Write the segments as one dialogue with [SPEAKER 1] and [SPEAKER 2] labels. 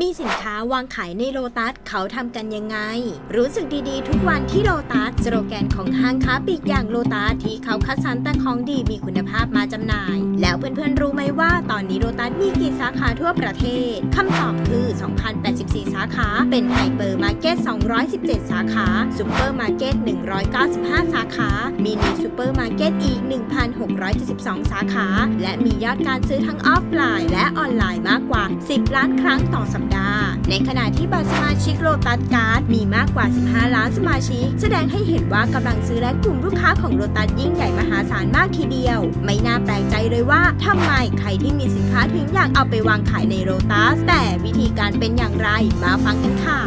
[SPEAKER 1] มีสินค้าวางขายในโลตัสเขาทำกันยังไง รู้สึกดีๆ ทุกวันที่โลตัสสโลแกนของห้างค้าปลีกอย่างโลตัสที่เขาคัดสรรแต่ของดีมีคุณภาพมาจำหน่าย แล้วเพื่อนๆรู้ไหมว่าตอนนี้โลตัสมีกี่สาขาทั่วประเทศคำตอบคือ 2,084 สาขา เป็นไฮเปอร์มาร์เก็ต 217 สาขาซูเปอร์มาร์เก็ต 195 สาขา มินิซูเปอร์มาร์เก็ตอีก 1,672 สาขา และมียอดการซื้อทั้งออฟไลน์ และออนไลน์มากกว่า 10 ล้านครั้งต่อสัปดาห์ในขณะที่บัตรสมาชิกโลตัสการ์ดมีมากกว่า 15 ล้านสมาชิก แสดงให้เห็นว่ากำลังซื้อและกลุ่มลูกค้าของโลตัสยิ่งใหญ่มหาศาลมากทีเดียว ไม่น่าแปลกใจเลยว่าทำไมใครที่มีสินค้าถึงอยากเอาไปวางขายในโลตัสแต่วิธีการเป็นอย่างไรมาฟังกันค่ะ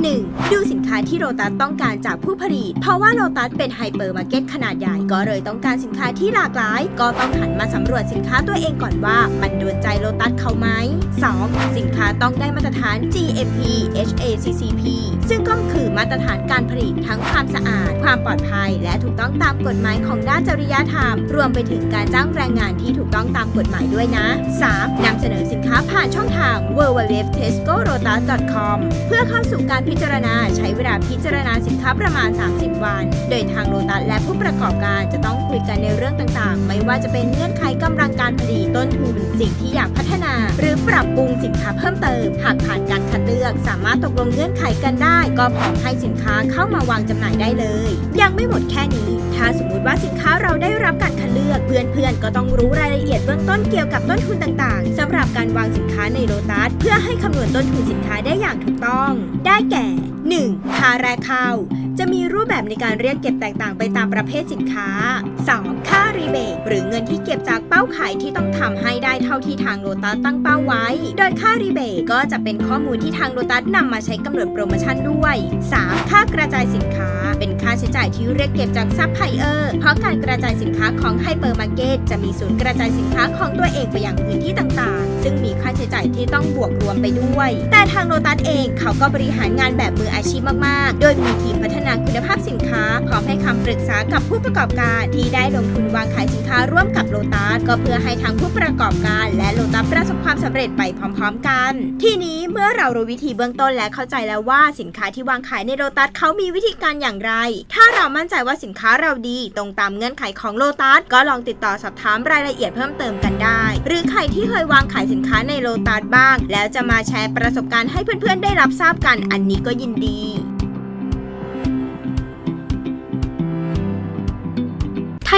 [SPEAKER 1] 1. ดูสินค้าที่โรตัสต้องการจากผู้ผลิต เพราะว่าโรตัสเป็นไฮเปอร์มาร์เก็ตขนาดใหญ่ ก็เลยต้องการสินค้าที่หลากหลาย ก็ต้องหันมาสำรวจสินค้าตัวเองก่อนว่า มันโดนใจโรตัสเขาไหม 2. สินค้าต้องได้มาตรฐาน GMP HACCP ซึ่งก็ มาตรฐานการผลิตทั้งความสะอาด ความปลอดภัย และถูกต้องตามกฎหมายของด้านจริยธรรม รวมไปถึงการจ้างแรงงานที่ถูกต้องตามกฎหมายด้วยนะ 3. นำเสนอสินค้าผ่านช่องทาง www.tescorotas.com เพื่อเข้าสู่การพิจารณาใช้เวลาพิจารณาสินค้าประมาณ 30 วัน โดยทางโลตัสและผู้ประกอบการจะต้องคุยกันในเรื่องต่างๆ ไม่ว่าจะเป็นเงื่อนไขกำลังการผลิตต้นทุน สิ่งที่อยากพัฒนา หรือปรับปรุงสินค้าเพิ่มเติมหากผ่านการ ลือกสามารถตกลงเงื่อนไขกันได้ ก็พร้อมให้สินค้าเข้ามาวางจำหน่ายได้เลย ยังไม่หมดแค่นี้ ถ้าสมมุติว่าสินค้าเราได้รับการคัดเลือกเพื่อนๆก็ต้องรู้รายละเอียดเบื้องต้นเกี่ยวกับต้นทุนต่างๆสำหรับการวางสินค้าในโลตัสเพื่อให้คำนวณต้นทุนสินค้าได้อย่างถูกต้อง ได้แก่ 1. ค่าแรกเข้า จะมีรูปแบบในการเรียกเก็บแตกต่างไปตามประเภทสินค้า 2. ค่า หรือเงินที่เก็บจากเป้าขายที่ต้องทำให้ได้เท่าที่ทางโลตัสตั้งเป้าไว้ โดยค่ารีเบทก็จะเป็นข้อมูลที่ทางโลตัสนำมาใช้กำหนดโปรโมชั่นด้วย 3. ค่ากระจายสินค้า เป็นค่าใช้จ่ายที่เรียกเก็บจากซัพพลายเออร์ เพราะการกระจายสินค้าของไฮเปอร์มาร์เก็ตจะมีศูนย์กระจายสินค้าของตัวเองไปยังพื้นที่ต่าง ซึ่งมีค่าใช้จ่ายที่ต้องบวกรวมไปด้วย แต่ทางโลตัสเองเขาก็บริหารงานแบบมืออาชีพมาก ๆ โดยมีทีมพัฒนาคุณภาพสินค้า พร้อมให้คำปรึกษากับผู้ประกอบการ ที่ได้ลงทุนวางขายสินค้าร่วมกับโลตัสก็เพื่อให้ทั้งผู้ประกอบการ และโลตัสประสบความสำเร็จไปพร้อม ๆ กัน ทีนี้เมื่อเรารู้วิธีเบื้องต้นและเข้าใจแล้วว่าสินค้าที่วางขายในโลตัสเขามีวิธีการอย่างไร ถ้าเรามั่นใจว่าสินค้าเราดีตรงตามเงื่อนไขของโลตัสก็ลองติดต่อสอบถามรายละเอียดเพิ่มเติมกันได้ หรือใครที่เคยวางขายสินค้าในโลตัสบ้าง แล้วจะมาแชร์ประสบการณ์ให้เพื่อนๆได้รับทราบกัน อันนี้ก็ยินดี